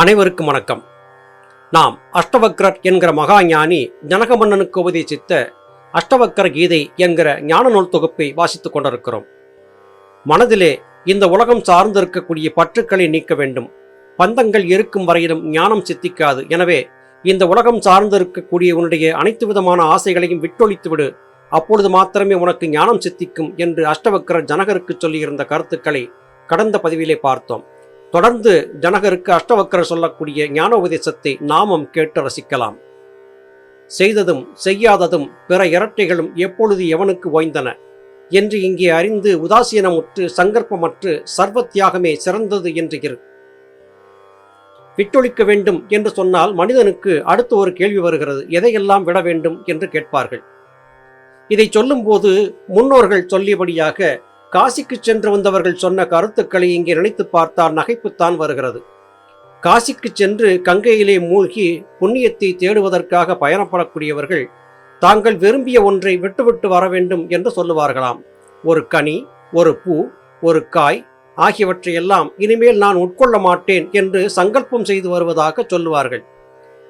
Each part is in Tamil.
அனைவருக்கும் வணக்கம். நாம் அஷ்டவக்ரர் என்கிற மகா ஞானி ஜனகமன்னனுக்கு உபதேசித்த அஷ்டவக்கர கீதை என்கிற ஞான நூல் தொகுப்பை வாசித்துக் கொண்டிருக்கிறோம். மனதிலே இந்த உலகம் சார்ந்திருக்கக்கூடிய பற்றுக்களை நீக்க வேண்டும். பந்தங்கள் இருக்கும் வரையிலும் ஞானம் சித்திக்காது. எனவே இந்த உலகம் சார்ந்திருக்கக்கூடிய உன்னுடைய அனைத்து விதமான ஆசைகளையும் விட்டொழித்து விடு அப்பொழுது மாத்திரமே உனக்கு ஞானம் சித்திக்கும் என்று அஷ்டவக்கர ஜனகருக்கு சொல்லியிருந்த கருத்துக்களை கடந்த பதிவிலே பார்த்தோம். தொடர்ந்து ஜனகருக்கு அஷ்டவக்கரர் சொல்லக்கூடிய ஞான உபதேசத்தை நாமும் கேட்டு ரசிக்கலாம். செய்ததும் செய்யாததும் பிற இரட்டைகளும் எப்பொழுது எவனுக்கு ஓய்ந்தன? என்று இங்கே அறிந்து உதாசீனமுற்று சங்கற்பமற்று சர்வ தியாகமே சிறந்தது என்று இரு. விட்டொழிக்க வேண்டும் என்று சொன்னால் மனிதனுக்கு அடுத்து ஒரு கேள்வி வருகிறது எதையெல்லாம் விட வேண்டும்? என்று கேட்பார்கள். இதை சொல்லும்போது முன்னோர்கள் சொல்லியபடியாக காசிக்கு சென்று வந்தவர்கள் சொன்ன கருத்துக்களை இங்கே நினைத்து பார்த்தால் நகைப்புத்தான் வருகிறது. காசிக்கு சென்று கங்கையிலே மூழ்கி புண்ணியத்தை தேடுவதற்காக பயணப்படக்கூடியவர்கள் தாங்கள் விரும்பிய ஒன்றை விட்டுவிட்டு வர வேண்டும் என்று சொல்லுவார்களாம். ஒரு கனி ஒரு பூ ஒரு காய் ஆகியவற்றையெல்லாம் இனிமேல் நான் உட்கொள்ள மாட்டேன் என்று சங்கல்பம் செய்து வருவதாக சொல்லுவார்கள்.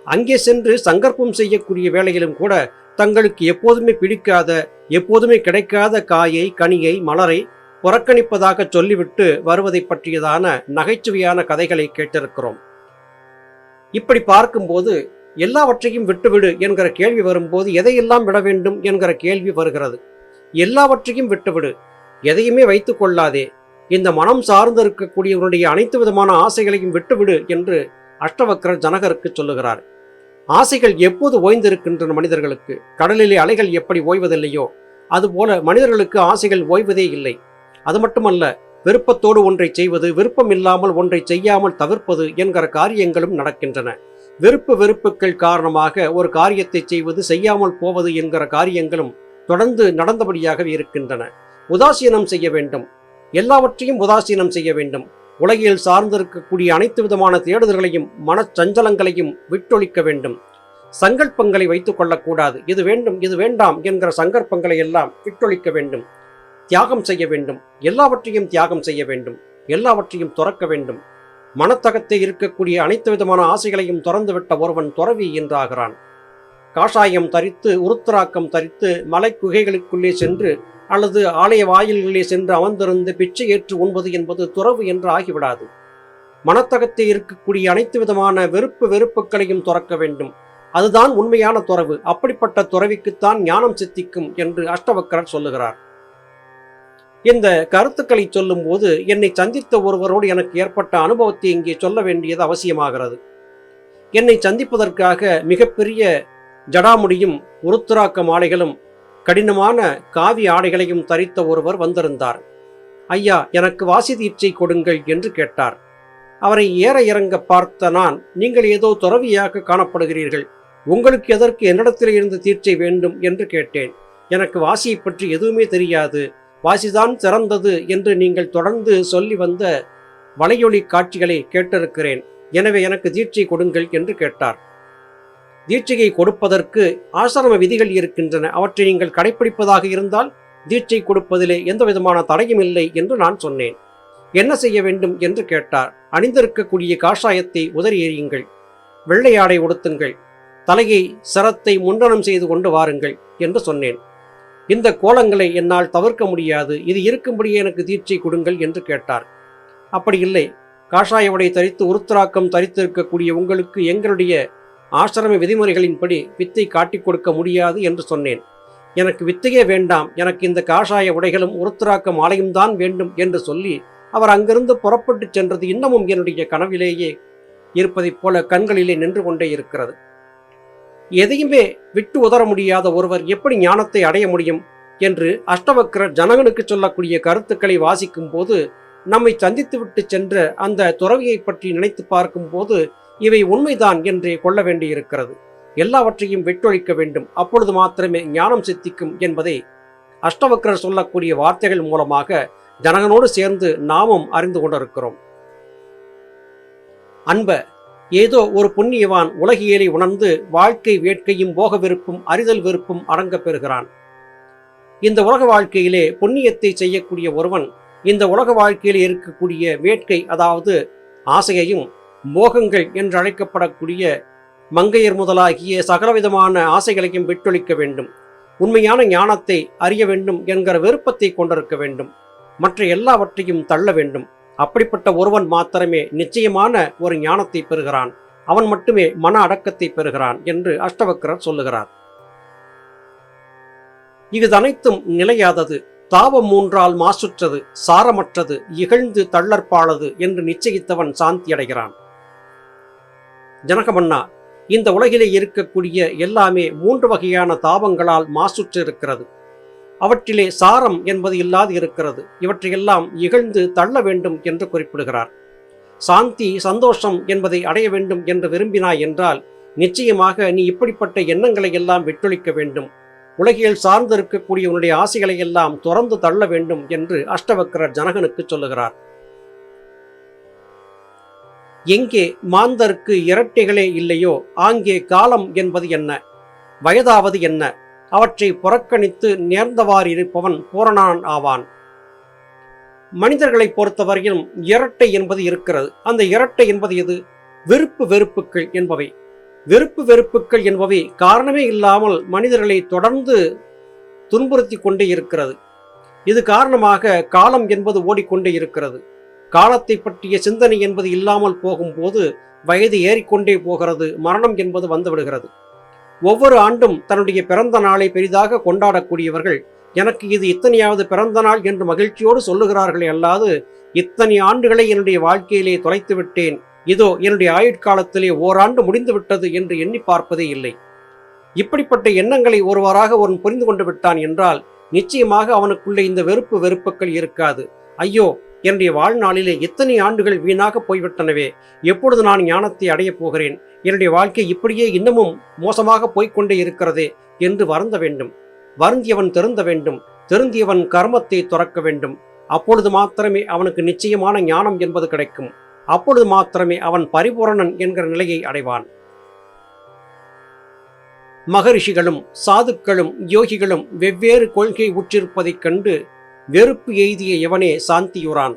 அங்கே சென்று சங்கல்பம் செய்யக்கூடிய வேளையிலும் கூட தங்களுக்கு எப்போதுமே பிடிக்காத எப்போதுமே கிடைக்காத காயை கனியை மலரை புறக்கணிப்பதாக சொல்லிவிட்டு வருவதை பற்றியதான நகைச்சுவையான கதைகளை கேட்டிருக்கிறோம். இப்படி பார்க்கும்போது எல்லாவற்றையும் விட்டுவிடு என்கிற கேள்வி வரும்போது எதையெல்லாம் விட வேண்டும் என்கிற கேள்வி வருகிறது. எல்லாவற்றையும் விட்டுவிடு. எதையுமே வைத்து கொள்ளாதே. இந்த மனம் சார்ந்திருக்கக்கூடியவருடைய அனைத்து விதமான ஆசைகளையும் விட்டுவிடு என்று அஷ்டவக்கர ஜனகருக்கு சொல்லுகிறார். ஆசைகள் எப்போது ஓய்ந்திருக்கின்றன மனிதர்களுக்கு? கடலிலே அலைகள் எப்படி ஓய்வதில்லையோ அதுபோல மனிதர்களுக்கு ஆசைகள் ஓய்வதே இல்லை. அது மட்டுமல்ல விருப்பத்தோடு ஒன்றை செய்வது விருப்பம் இல்லாமல் ஒன்றை செய்யாமல் தவிர்ப்பது என்கிற காரியங்களும் நடக்கின்றன. விருப்பு வெறுப்புகள் காரணமாக ஒரு காரியத்தை செய்வது செய்யாமல் போவது என்கிற காரியங்களும் தொடர்ந்து நடந்தபடியாகவே இருக்கின்றன. உதாசீனம் செய்ய வேண்டும். எல்லாவற்றையும் உதாசீனம் செய்ய வேண்டும். உலகில் சார்ந்திருக்கக்கூடிய அனைத்து விதமான தேடுதல்களையும் மனச்சஞ்சலங்களையும் விட்டொழிக்க வேண்டும். சங்கல்பங்களை வைத்துக் கொள்ளக்கூடாது. இது வேண்டும் இது வேண்டாம் என்கிற சங்கல்பங்களை எல்லாம் விட்டொழிக்க வேண்டும் தியாகம் செய்ய வேண்டும் எல்லாவற்றையும் தியாகம் செய்ய வேண்டும் எல்லாவற்றையும் துறக்க வேண்டும். மனத்தகத்தை இருக்கக்கூடிய அனைத்து விதமான ஆசைகளையும் துறந்துவிட்ட ஒருவன் துறவி என்றாகிறான். காஷாயம் தரித்து உருத்தராக்கம் தரித்து மலை குகைகளுக்குள்ளே சென்று அல்லது ஆலய வாயில்களிலே சென்று அமர்ந்திருந்து பிச்சை ஏற்று உண்பது என்பது துறவு என்று ஆகிவிடாது. மனத்தகத்தை இருக்கக்கூடிய அனைத்து விதமான வெறுப்பு வெறுப்புகளையும் துறக்க வேண்டும். அதுதான் உண்மையான துறவு. அப்படிப்பட்ட துறவிக்குத்தான் ஞானம் சித்திக்கும் என்று அஷ்டவக்கரன் சொல்லுகிறார். இந்த கருத்துக்களை சொல்லும்போது என்னை சந்தித்த ஒருவரோடு எனக்கு ஏற்பட்ட அனுபவத்தை இங்கே சொல்ல வேண்டியது அவசியமாகிறது. என்னை சந்திப்பதற்காக மிகப்பெரிய ஜடாமுடியும் உருத்துராக்க மாலைகளும் கடினமான காவி ஆடைகளையும் தரித்த ஒருவர் வந்திருந்தார். ஐயா எனக்கு வாசி தீட்சை கொடுங்கள் என்று கேட்டார். அவரை ஏற இறங்க பார்த்த நான் நீங்கள் ஏதோ துறவியாக காணப்படுகிறீர்கள். உங்களுக்கு எதற்கு என்னிடத்தில் இருந்து தீட்சை வேண்டும் என்று கேட்டேன். எனக்கு வாசியை பற்றி எதுவுமே தெரியாது. வாசிதான் சிறந்தது என்று நீங்கள் தொடர்ந்து சொல்லி வந்த வலையொலி காட்சிகளை கேட்டிருக்கிறேன். எனவே எனக்கு தீட்சை கொடுங்கள் என்று கேட்டார். தீட்சையை கொடுப்பதற்கு ஆசிரம விதிகள் இருக்கின்றன. அவற்றை நீங்கள் கடைபிடிப்பதாக இருந்தால் தீட்சை கொடுப்பதிலே எந்த விதமான தடையும் இல்லை என்று நான் சொன்னேன். என்ன செய்ய வேண்டும் என்று கேட்டார். அணிந்திருக்கக்கூடிய காஷாயத்தை உதறி எறியுங்கள். வெள்ளையாடை உடுத்துங்கள். தலையை சரத்தை முண்டனம் செய்து கொண்டு வாருங்கள் என்று சொன்னேன். இந்த கோலங்களை என்னால் தவிர்க்க முடியாது. இது இருக்கும்படியே எனக்கு தீட்சை கொடுங்கள் என்று கேட்டார். அப்படி இல்லை. காஷாய உடை தரித்து உருத்தராக்கம் தரித்திருக்கக்கூடிய உங்களுக்கு எங்களுடைய ஆசிரம விதிமுறைகளின்படி வித்தை காட்டிக் கொடுக்க முடியாது என்று சொன்னேன். எனக்கு வித்தையே வேண்டாம். எனக்கு இந்த காஷாய உடைகளும் உருத்தராக்கம் ஆலையும் தான் வேண்டும் என்று சொல்லி அவர் அங்கிருந்து புறப்பட்டு சென்றது இன்னமும் என்னுடைய கனவிலேயே இருப்பதைப் போல கண்களிலே நின்று கொண்டே இருக்கிறது. எதையுமே விட்டு உதற முடியாத ஒருவர் எப்படி ஞானத்தை அடைய முடியும் என்று அஷ்டவக்கரர் ஜனகனுக்கு சொல்லக்கூடிய கருத்துக்களை வாசிக்கும் போது நம்மை சந்தித்துவிட்டு சென்ற அந்த துறவியை பற்றி நினைத்து பார்க்கும்போது இவை உண்மைதான் என்றே கொள்ள வேண்டியிருக்கிறது. எல்லாவற்றையும் வெட்டொழிக்க வேண்டும். அப்பொழுது மாத்திரமே ஞானம் சித்திக்கும் என்பதை அஷ்டவக்கரர் சொல்லக்கூடிய வார்த்தைகள் மூலமாக ஜனகனோடு சேர்ந்து நாமும் அறிந்து கொண்டிருக்கிறோம். அன்ப ஏதோ ஒரு புண்ணியவான் உலகியலை உணர்ந்து வாழ்க்கை வேட்கையும் போக வெறுப்பும் அறிதல் வெறுப்பும் அடங்கப் பெறுகிறான். இந்த உலக வாழ்க்கையிலே புண்ணியத்தை செய்யக்கூடிய ஒருவன் இந்த உலக வாழ்க்கையில் இருக்கக்கூடிய வேட்கை அதாவது ஆசையையும் மோகங்கள் என்று அழைக்கப்படக்கூடிய மங்கையர் முதலாகிய சகலவிதமான ஆசைகளையும் விட்டொழிக்க வேண்டும். உண்மையான ஞானத்தை அறிய வேண்டும் என்கிற விருப்பத்தை கொண்டிருக்க வேண்டும். மற்ற எல்லாவற்றையும் தள்ள வேண்டும். அப்படிப்பட்ட ஒருவன் மாத்திரமே நிச்சயமான ஒரு ஞானத்தை பெறுகிறான். அவன் மட்டுமே மன அடக்கத்தை பெறுகிறான் என்று அஷ்டவக்கரர் சொல்லுகிறார். இது அனைத்தும் நிலையாதது. தாவம் மூன்றால் மாசுற்றது சாரமற்றது இகழ்ந்து தள்ளற்பாளது என்று நிச்சயித்தவன் சாந்தி அடைகிறான். ஜனகமன்னா இந்த உலகிலே இருக்கக்கூடிய எல்லாமே மூன்று வகையான தாபங்களால் மாசுற்று இருக்கிறது அவற்றிலே சாரம் என்பது இல்லாது இருக்கிறது. இவற்றையெல்லாம் இகழ்ந்து தள்ள வேண்டும் என்று குறிப்பிடுகிறார். சாந்தி சந்தோஷம் என்பதை அடைய வேண்டும் என்று விரும்பினாய் என்றால் நிச்சயமாக நீ இப்படிப்பட்ட எண்ணங்களை எல்லாம் விட்டொழிக்க வேண்டும். உலகில் சார்ந்திருக்கக்கூடிய உன்னுடைய ஆசைகளை எல்லாம் துறந்து தள்ள வேண்டும் என்று அஷ்டவக்கரர் ஜனகனுக்கு சொல்லுகிறார். எங்கே மாந்தருக்கு இரட்டைகளே இல்லையோ ஆங்கே காலம் என்பது என்ன? வயதாவது என்ன? அவற்றை புறக்கணித்து நேர்ந்தவாறு இருப்பவன் பூரணான் ஆவான். மனிதர்களை பொறுத்தவரையிலும் இரட்டை என்பது இருக்கிறது. அந்த இரட்டை என்பது எது? வெறுப்பு வெறுப்புக்கள் என்பவை. வெறுப்பு வெறுப்புக்கள் என்பவை காரணமே இல்லாமல் மனிதர்களை தொடர்ந்து துன்புறுத்தி கொண்டே இருக்கிறது. இது காரணமாக காலம் என்பது ஓடிக்கொண்டே இருக்கிறது. காலத்தை பற்றிய சிந்தனை என்பது இல்லாமல் போகும்போது வயது ஏறிக்கொண்டே போகிறது. மரணம் என்பது வந்துவிடுகிறது ஒவ்வொரு ஆண்டும் தன்னுடைய பிறந்த நாளை பெரிதாக கொண்டாடக்கூடியவர்கள் எனக்கு இது இத்தனையாவது பிறந்த நாள் என்று மகிழ்ச்சியோடு சொல்லுகிறார்களே அல்லாது இத்தனை ஆண்டுகளை என்னுடைய வாழ்க்கையிலே தொலைத்து விட்டேன். இதோ என்னுடைய ஆயுட்காலத்திலே ஓராண்டு முடிந்து விட்டது என்று எண்ணி பார்ப்பதே இல்லை. இப்படிப்பட்ட எண்ணங்களை ஒருவராக ஒருவன் புரிந்து கொண்டு விட்டான் என்றால் நிச்சயமாக அவனுக்குள்ளே இந்த வெறுப்பு வெறுப்புகள் இருக்காது. ஐயோ என்னுடைய வாழ்நாளிலே எத்தனை ஆண்டுகள் வீணாக போய்விட்டனவே? எப்பொழுது நான் ஞானத்தை அடையப் போகிறேன்? என்னுடைய வாழ்க்கை இப்படியே இன்னமும் மோசமாக போய்க்கொண்டே இருக்கிறதே என்று வருந்த வேண்டும். வருந்தியவன் திருந்த வேண்டும். திருந்தியவன் கர்மத்தை துறக்க வேண்டும். அப்பொழுது மாத்திரமே அவனுக்கு நிச்சயமான ஞானம் என்பது கிடைக்கும். அப்பொழுது மாத்திரமே அவன் பரிபூரணன் என்கிற நிலையை அடைவான். மகரிஷிகளும் சாதுக்களும் யோகிகளும் வெவ்வேறு கொள்கை உற்றிருப்பதைக் கண்டு வெறுப்பு எய்திய எவனே சாந்தியுறான்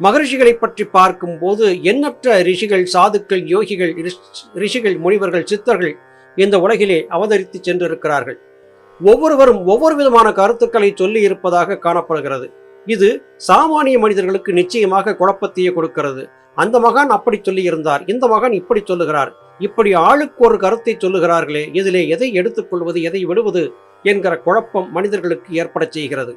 மகரிஷிகளை பற்றி பார்க்கும்போது எண்ணற்ற ரிஷிகள் சாதுக்கள் யோகிகள் ரிஷிகள் முனிவர்கள் சித்தர்கள் இந்த உலகிலே அவதரித்து சென்றிருக்கிறார்கள். ஒவ்வொருவரும் ஒவ்வொரு விதமான கருத்துக்களை சொல்லி இருப்பதாக காணப்படுகிறது. இது சாமானிய மனிதர்களுக்கு நிச்சயமாக குழப்பத்தையே கொடுக்கிறது. அந்த மகான் அப்படி சொல்லி இருந்தார் இந்த மகான் இப்படி சொல்லுகிறார் இப்படி ஆளுக்கு ஒரு கருத்தை சொல்லுகிறார்களே இதிலே எதை எடுத்துக்கொள்வது எதை விடுவது என்கிற குழப்பம் மனிதர்களுக்கு ஏற்படச் செய்கிறது.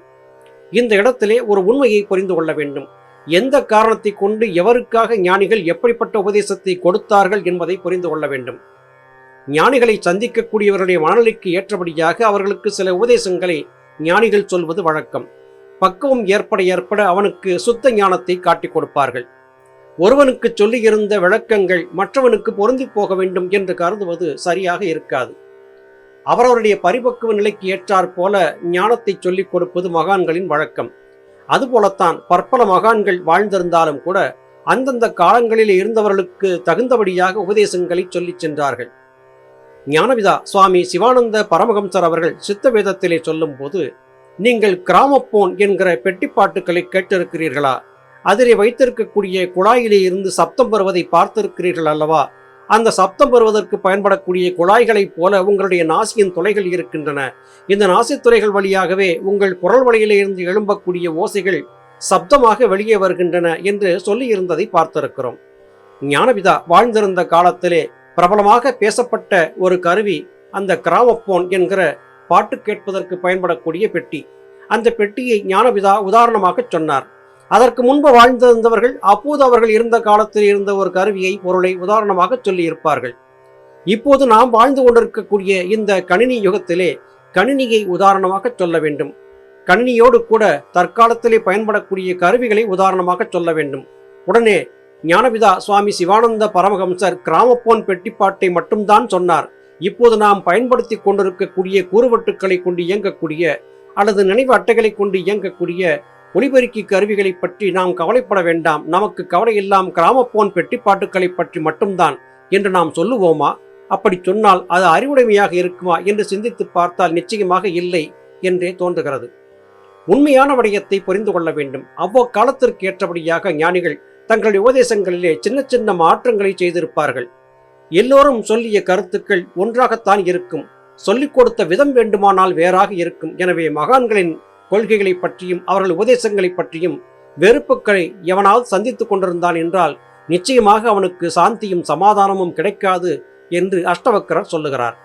இந்த இடத்திலே ஒரு உண்மையை புரிந்து கொள்ள வேண்டும். எந்த காரணத்தை கொண்டு எவருக்காக ஞானிகள் எப்படிப்பட்ட உபதேசத்தை கொடுத்தார்கள் என்பதை புரிந்து கொள்ள வேண்டும். ஞானிகளை சந்திக்கக்கூடியவர்களுடைய மனநிலைக்கு ஏற்றபடியாக அவர்களுக்கு சில உபதேசங்களை ஞானிகள் சொல்வது வழக்கம். பக்குவம் ஏற்பட ஏற்பட அவனுக்கு சுத்த ஞானத்தை காட்டிக் கொடுப்பார்கள். ஒருவனுக்கு சொல்லியிருந்த விளக்கங்கள் மற்றவனுக்கு பொருந்தி போக வேண்டும் என்று கருதுவது சரியாக இருக்காது. அவரவருடைய பரிபக்குவ நிலைக்கு ஏற்றாற் போல ஞானத்தை சொல்லிக் கொடுப்பது மகான்களின் வழக்கம். அதுபோலத்தான் பற்பல மகான்கள் வாழ்ந்திருந்தாலும் கூட அந்தந்த காலங்களில் இருந்தவர்களுக்கு தகுந்தபடியாக உபதேசங்களை சொல்லிச் சென்றார்கள். ஞானவிதா சுவாமி சிவானந்த பரமஹம்சர் அவர்கள் சித்த வேதத்திலே சொல்லும்போது நீங்கள் கிராமப்போன் என்கிற பெட்டிப்பாட்டுக்களை கேட்டிருக்கிறீர்களா? அதிலே வைத்திருக்கக்கூடிய குழாயிலே இருந்து சப்தம் வருவதை பார்த்திருக்கிறீர்கள் அல்லவா? அந்த சப்தம் பெறுவதற்கு பயன்படக்கூடிய குழாய்களைப் போல உங்களுடைய நாசியின் துளைகள் இருக்கின்றன. இந்த நாசித்துறைகள் வழியாகவே உங்கள் குரல் வழியிலிருந்து எழும்பக்கூடிய ஓசைகள் சப்தமாக வெளியே வருகின்றன என்று சொல்லியிருந்ததை பார்த்திருக்கிறோம். ஞானபிதா வாழ்ந்திருந்த காலத்திலே பிரபலமாக பேசப்பட்ட ஒரு கருவி அந்த கிராமப்போன் என்கிற பாட்டு கேட்பதற்கு பயன்படக்கூடிய பெட்டி. அந்த பெட்டியை ஞானபிதா உதாரணமாக சொன்னார். அதற்கு முன்பு வாழ்ந்திருந்தவர்கள் அப்போது அவர்கள் இருந்த காலத்தில் இருந்த ஒரு கருவியை பொருளை உதாரணமாக சொல்லியிருப்பார்கள். இப்போது நாம் வாழ்ந்து கொண்டிருக்கக்கூடிய இந்த கணினி யுகத்திலே கணினியை உதாரணமாக சொல்ல வேண்டும். கணினியோடு கூட தற்காலத்திலே பயன்படக்கூடிய கருவிகளை உதாரணமாக சொல்ல வேண்டும். உடனே ஞானபிதா சுவாமி சிவானந்த பரமஹம்சர் கிராமப்போன் பெட்டிப்பாட்டை மட்டும்தான் சொன்னார். இப்போது நாம் பயன்படுத்தி கொண்டிருக்கக்கூடிய கூறுவட்டுக்களை கொண்டு இயங்கக்கூடிய அல்லது நினைவு அட்டைகளை கொண்டு இயங்கக்கூடிய ஒலிபெருக்கி கருவிகளை பற்றி நாம் கவலைப்பட வேண்டாம். நமக்கு கவலை எல்லாம் கிராமப்போன் பெட்டிப்பாட்டுக்களை பற்றி மட்டும்தான் என்று நாம் சொல்லுவோமா? அப்படி சொன்னால் அது அறிவுடைமையாக இருக்குமா என்று சிந்தித்து பார்த்தால் நிச்சயமாக இல்லை என்றே தோன்றுகிறது. உண்மையான விடயத்தை புரிந்து கொள்ள வேண்டும். அவ்வக்காலத்திற்கு ஏற்றபடியாக ஞானிகள் தங்களுடைய உபதேசங்களிலே சின்ன சின்ன மாற்றங்களை செய்திருப்பார்கள். எல்லோரும் சொல்லிய கருத்துக்கள் ஒன்றாகத்தான் இருக்கும். சொல்லிக் கொடுத்த விதம் வேண்டுமானால் வேறாக இருக்கும். எனவே மகான்களின் கொள்கைகளை பற்றியும் அவர்கள் உபதேசங்களை பற்றியும் வெறுப்புக்களை எவனாவது சந்தித்து கொண்டிருந்தான் என்றால் நிச்சயமாக அவனுக்கு சாந்தியும் சமாதானமும் கிடைக்காது என்று அஷ்டவக்கரர் சொல்லுகிறார்.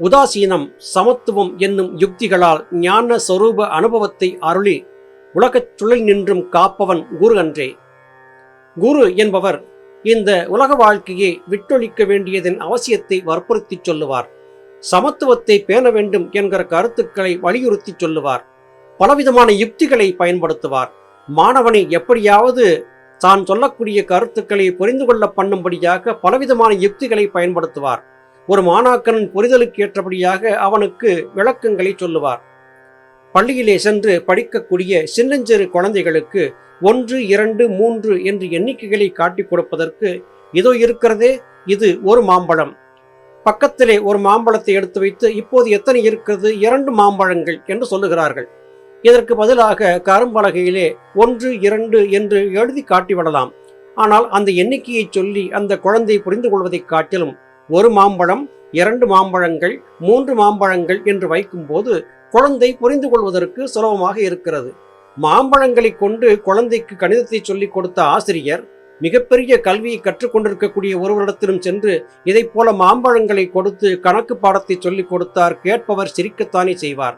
உதாசீனம் சமத்துவம் என்னும் யுக்திகளால் ஞான சொரூப அனுபவத்தை அருளி உலகச் சுழல் நின்றும் காப்பவன் குரு அன்றே. குரு என்பவர் இந்த உலக வாழ்க்கையை விட்டொழிக்க வேண்டியதன் அவசியத்தை வற்புறுத்தி சொல்லுவார். சமத்துவத்தை பேண வேண்டும் என்கிற கருத்துக்களை வலியுறுத்தி சொல்லுவார். பலவிதமான யுக்திகளை பயன்படுத்துவார். மாணவனை எப்படியாவது தான் சொல்லக்கூடிய கருத்துக்களை புரிந்து கொள்ள பண்ணும்படியாக பலவிதமான யுக்திகளை பயன்படுத்துவார். ஒரு மாணாக்கனின் புரிதலுக்கு ஏற்றபடியாக அவனுக்கு விளக்கங்களை சொல்லுவார். பள்ளியிலே சென்று படிக்கக்கூடிய சின்னஞ்சிறு குழந்தைகளுக்கு ஒன்று இரண்டு மூன்று என்று எண்ணிக்கைகளை காட்டிக் கொடுப்பதற்கு இதோ இருக்கிறதே இது ஒரு மாம்பழம். பக்கத்திலே ஒரு மாம்பழத்தை எடுத்து வைத்து இப்போது எத்தனை இருக்கிறது? இரண்டு மாம்பழங்கள் என்று சொல்லுகிறார்கள். இதற்கு பதிலாக கரும்பலகையிலே ஒன்று இரண்டு என்று எழுதி காட்டிவிடலாம். ஆனால் அந்த எண்ணிக்கையை சொல்லி அந்த குழந்தை புரிந்து கொள்வதைக் காட்டிலும் ஒரு மாம்பழம் இரண்டு மாம்பழங்கள் மூன்று மாம்பழங்கள் என்று வைக்கும்போது குழந்தை புரிந்து கொள்வதற்கு சுலபமாக இருக்கிறது. மாம்பழங்களை கொண்டு குழந்தைக்கு கணிதத்தை சொல்லிக் கொடுத்த ஆசிரியர் மிகப்பெரிய கல்வியை கற்றுக்கொண்டிருக்கக்கூடிய ஒருவரிடத்திலும் சென்று இதை போல மாம்பழங்களை கொடுத்து கணக்கு பாடத்தை சொல்லிக் கொடுத்தார் கேட்பவர் சிரிக்கத்தானே செய்வார்.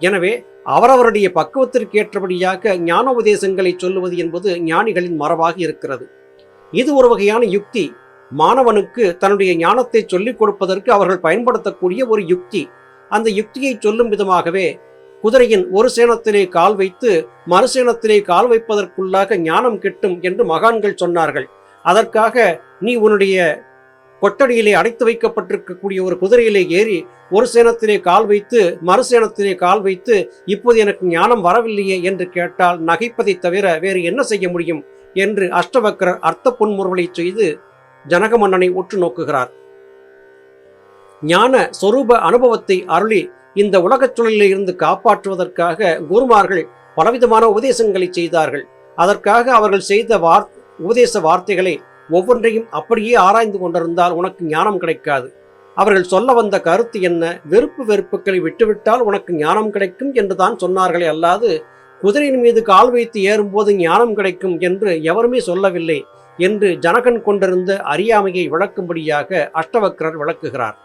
எனவே அவரவருடைய பக்குவத்திற்கு ஏற்றபடியாக ஞானோபதேசங்களை சொல்லுவது என்பது ஞானிகளின் மரபாக இருக்கிறது. இது ஒரு வகையான யுக்தி. மாணவனுக்கு தன்னுடைய ஞானத்தை சொல்லிக் கொடுப்பதற்கு அவர்கள் பயன்படுத்தக்கூடிய ஒரு யுக்தி. அந்த யுக்தியை சொல்லும் விதமாகவே குதிரையின் ஒரு சேனத்திலே கால் வைத்து மறுசேனத்திலே கால் வைப்பதற்குள்ளாக ஞானம் கிட்டும் என்று மகான்கள் சொன்னார்கள். அதற்காக நீ உன்னுடைய கொட்டடியிலே அடைத்து வைக்கப்பட்டிருக்கக்கூடிய ஒரு குதிரையிலே ஏறி ஒரு சேனத்திலே கால் வைத்து மறுசேனத்திலே கால் வைத்து இப்போது எனக்கு ஞானம் வரவில்லையே என்று கேட்டால் நகைப்பதை தவிர வேறு என்ன செய்ய முடியும் என்று அஷ்டவக்கரர் அர்த்த புன்முறுவலை செய்து ஜனக மன்னனை உற்று நோக்குகிறார். ஞான சொரூப அனுபவத்தை அருளி இந்த உலகச் சூழலில் இருந்து காப்பாற்றுவதற்காக குருமார்கள் பலவிதமான உபதேசங்களை செய்தார்கள். அதற்காக அவர்கள் செய்த வார் உபதேச வார்த்தைகளை ஒவ்வொன்றையும் அப்படியே ஆராய்ந்து கொண்டிருந்தால் உனக்கு ஞானம் கிடைக்காது. அவர்கள் சொல்ல வந்த கருத்து என்ன? வெறுப்பு வெறுப்புகளை விட்டுவிட்டால் உனக்கு ஞானம் கிடைக்கும் என்று தான் சொன்னார்களே அல்லாது குதிரையின் மீது கால் வைத்து ஏறும்போது ஞானம் கிடைக்கும் என்று எவருமே சொல்லவில்லை என்று ஜனகன் கொண்டிருந்த அறியாமையை விளக்கும்படியாக அஷ்டவக்ரர் விளக்குகிறார்.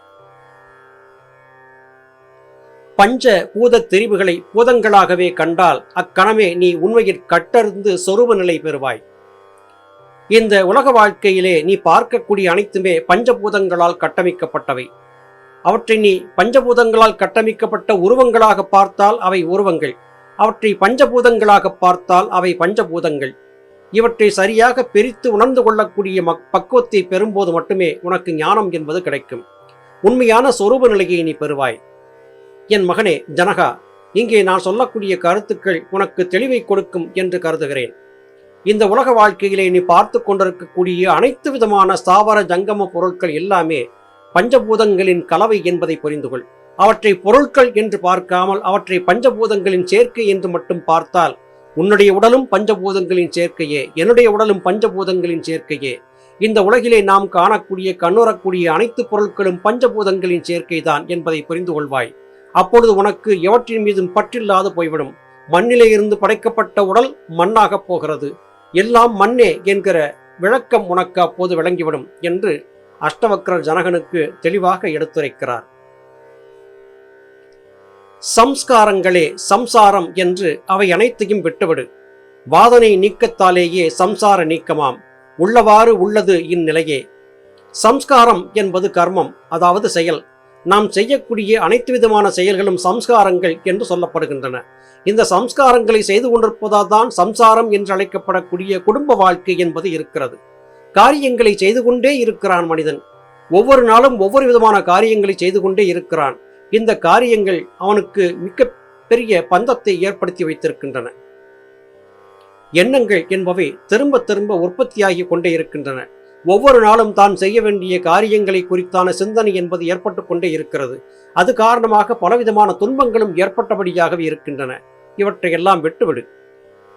பஞ்ச பூத தெரிவுகளை பூதங்களாகவே கண்டால் அக்கணமே நீ உண்மையில் கட்டறிந்து சொரூப நிலை பெறுவாய். இந்த உலக வாழ்க்கையிலே நீ பார்க்கக்கூடிய அனைத்துமே பஞ்சபூதங்களால் கட்டமைக்கப்பட்டவை. அவற்றை நீ பஞ்சபூதங்களால் கட்டமைக்கப்பட்ட உருவங்களாக பார்த்தால் அவை உருவங்கள். அவற்றை பஞ்சபூதங்களாக பார்த்தால் அவை பஞ்சபூதங்கள். இவற்றை சரியாக பிரித்து உணர்ந்து கொள்ளக்கூடிய மக் பக்குவத்தை பெறும்போது மட்டுமே உனக்கு ஞானம் என்பது கிடைக்கும். உண்மையான சொரூப நிலையை நீ பெறுவாய். என் மகனே ஜனகா இங்கே நான் சொல்லக்கூடிய கருத்துக்கள் உனக்கு தெளிவை கொடுக்கும் என்று கருதுகிறேன். இந்த உலக வாழ்க்கையிலே நீ பார்த்து கொண்டிருக்கக்கூடிய அனைத்து விதமான ஸ்தாவர ஜங்கம பொருட்கள் எல்லாமே பஞ்சபூதங்களின் கலவை என்பதை புரிந்து கொள். அவற்றை பொருட்கள் என்று பார்க்காமல் அவற்றை பஞ்சபூதங்களின் சேர்க்கை என்று மட்டும் பார்த்தால் உன்னுடைய உடலும் பஞ்சபூதங்களின் சேர்க்கையே என்னுடைய உடலும் பஞ்சபூதங்களின் சேர்க்கையே. இந்த உலகிலே நாம் காணக்கூடிய கண்ணுறக்கூடிய அனைத்து பொருட்களும் பஞ்சபூதங்களின் சேர்க்கைதான் என்பதை புரிந்து கொள்வாய். அப்பொழுது உனக்கு எவற்றின் மீதும் பற்றில்லாது போய்விடும். மண்ணிலே இருந்து படைக்கப்பட்ட உடல் மண்ணாகப் போகிறது. எல்லாம் மண்ணே என்கிற விளக்கம் உனக்கு அப்போது விளங்கிவிடும் என்று அஷ்டவக்ரர் ஜனகனுக்கு தெளிவாக எடுத்துரைக்கிறார். சம்ஸ்காரங்களே சம்சாரம் என்று அவை அனைத்தையும் விட்டுவிடு. வாதனை நீக்கத்தாலேயே சம்சார நீக்கமாம். உள்ளவாறு உள்ளது இந்நிலையே. சம்ஸ்காரம் என்பது கர்மம் அதாவது செயல். நாம் செய்யக்கூடிய அனைத்து விதமான செயல்களும் சம்ஸ்காரங்கள் என்று சொல்லப்படுகின்றன. இந்த சம்ஸ்காரங்களை செய்து கொண்டிருப்பதால் தான் சம்சாரம் என்று அழைக்கப்படக்கூடிய குடும்ப வாழ்க்கை என்பது இருக்கிறது. காரியங்களை செய்து கொண்டே இருக்கிறான் மனிதன். ஒவ்வொரு நாளும் ஒவ்வொரு விதமான காரியங்களை செய்து கொண்டே இருக்கிறான். இந்த காரியங்கள் அவனுக்கு மிக பெரிய பந்தத்தை ஏற்படுத்தி வைத்திருக்கின்றன. எண்ணங்கள் என்பவை திரும்ப திரும்ப உற்பத்தியாகி கொண்டே இருக்கின்றன. ஒவ்வொரு நாளும் தான் செய்ய வேண்டிய காரியங்களை குறித்தான சிந்தனை என்பது ஏற்பட்டு கொண்டே இருக்கிறது. அது காரணமாக பலவிதமான துன்பங்களும் ஏற்பட்டபடியாகவே இருக்கின்றன. இவற்றையெல்லாம் விட்டுவிடு.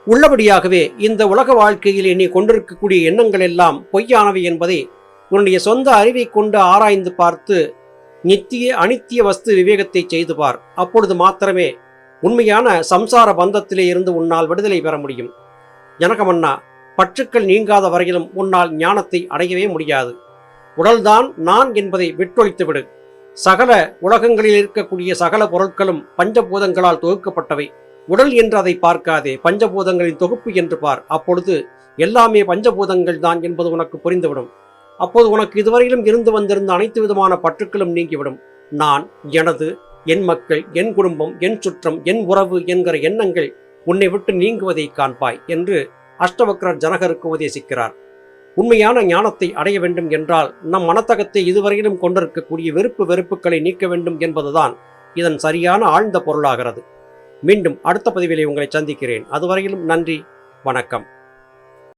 உள்ளபடியாகவே இந்த உலக வாழ்க்கையில் நீ கொண்டிருக்கக்கூடிய எண்ணங்கள் எல்லாம் பொய்யானவை என்பதை உன்னுடைய சொந்த அறிவை கொண்டு ஆராய்ந்து பார்த்து நித்திய அனித்திய வஸ்து விவேகத்தை செய்து பார். அப்பொழுது மாத்திரமே உண்மையான சம்சார பந்தத்திலே இருந்து உன்னால் விடுதலை பெற முடியும். ஜனகமன்னா பற்றுக்கள் நீங்காத வரையிலும் உன்னால் ஞானத்தை அடையவே முடியாது. உடல்தான் நான் என்பதை விட்டொழித்து விடு. சகல உலகங்களில் இருக்கக்கூடிய சகல பொருட்களும் பஞ்சபூதங்களால் தொகுக்கப்பட்டவை. உடல் என்று அதை பார்க்காதே பஞ்சபூதங்களின் தொகுப்பு என்று பார். அப்பொழுது எல்லாமே பஞ்சபூதங்கள் தான் என்பது உனக்கு புரிந்துவிடும். அப்போது உனக்கு இதுவரையிலும் இருந்து வந்திருந்த அனைத்து விதமான பற்றுக்களும் நீங்கிவிடும். நான் எனது என் மக்கள் என் குடும்பம் என் சுற்றம் என் உறவு என்கிற எண்ணங்கள் உன்னை விட்டு நீங்குவதை காண்பாய் என்று அஷ்டவக்ரர் ஜனகருக்கு உபதேசிக்கிறார். உண்மையான ஞானத்தை அடைய வேண்டும் என்றால் நம் மனத்தகத்தை இதுவரையிலும் கொண்டிருக்கக்கூடிய வெறுப்பு வெறுப்புகளை நீக்க வேண்டும் என்பதுதான் இதன் சரியான ஆழ்ந்த பொருளாகிறது. மீண்டும் அடுத்த பதிவிலே உங்களை சந்திக்கிறேன். அதுவரையிலும் நன்றி வணக்கம்.